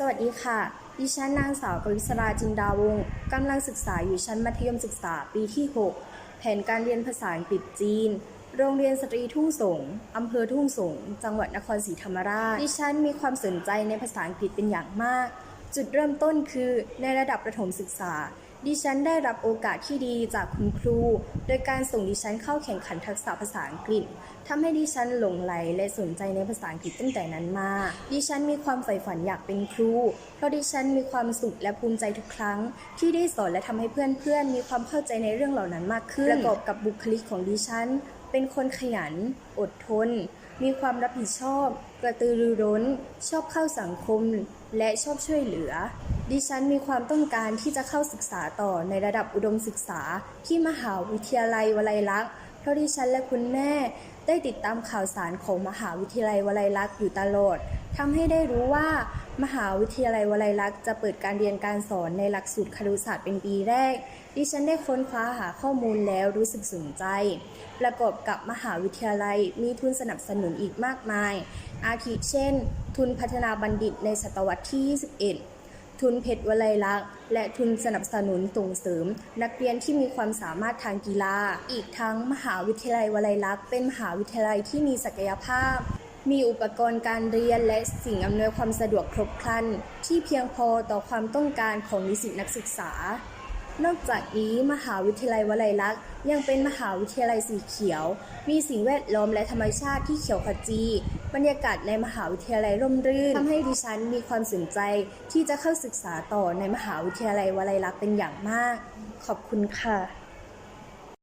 สวัสดีค่ะ ดิฉันนางสาวกฤษราจินดาวงศ์กำลังศึกษาอยู่ชั้นมัธยมศึกษาปีที่ 6 แผนการเรียนภาษาอังกฤษจีน โรงเรียนสตรีทุ่งสงอำเภอทุ่งสง จังหวัดนครศรีธรรมราช ดิฉันมีความสนใจในภาษาอังกฤษเป็นอย่างมาก จุดเริ่มต้นคือในระดับประถมศึกษา ดิฉันได้รับโอกาสที่ดีจากคุณครู โดยการส่งดิฉันเข้าแข่งขันทักษะภาษาอังกฤษทำให้ดิฉันหลงไหลและสนใจในภาษาอังกฤษตั้งแต่นั้นมา ดิฉันมีความใฝ่ฝันอยากเป็นครู เพราะดิฉันมีความสุขและภูมิใจทุกครั้ง ที่ได้สอนและทำให้เพื่อนๆ มีความเข้าใจในเรื่องเหล่านั้นมากขึ้น ประกอบกับบุคลิกของดิฉัน เป็นคนขยัน อดทน มีความรับผิดชอบ กระตือรือร้น ชอบเข้าสังคม และชอบช่วยเหลือ ดิฉันมีความต้องการที่จะเข้าศึกษาต่อในระดับอุดมศึกษาที่มหาวิทยาลัยวลัยลักษณ์เพราะดิฉันและคุณแม่ได้ติดตามข่าวสารของมหาวิทยาลัยวลัยลักษณ์อยู่ตลอดทำให้ได้รู้ว่า มหาวิทยาลัยวลัยลักษณ์จะเปิดการเรียนการสอนในหลักสูตรครุศาสตร์เป็นปีแรก ดิฉันได้ค้นคว้าหาข้อมูลแล้วรู้สึกสนใจ ประกอบกับมหาวิทยาลัยมีทุนสนับสนุนอีกมากมาย อาทิเช่น ทุนพัฒนาบัณฑิตในศตวรรษที่ 21 ทุนเพชรวลัยลักษณ์และทุนสนับสนุนส่งเสริม นักเรียนที่มีความสามารถทางกีฬา อีกทั้งมหาวิทยาลัยวลัยลักษณ์เป็นมหาวิทยาลัยที่มีศักยภาพ มีอุปกรณ์การเรียนและสิ่งอำนวยความสะดวกครบครันที่เพียงพอต่อความต้องการของนิสิตนักศึกษา นอกจากนี้มหาวิทยาลัยวลัยลักษณ์ยังเป็นมหาวิทยาลัยสีเขียว มีสิ่งแวดล้อมและธรรมชาติที่เขียวขจี บรรยากาศในมหาวิทยาลัยร่มรื่นทำให้ดิฉันมีความสนใจที่จะเข้าศึกษาต่อในมหาวิทยาลัยวลัยลักษณ์เป็นอย่างมาก ขอบคุณค่ะ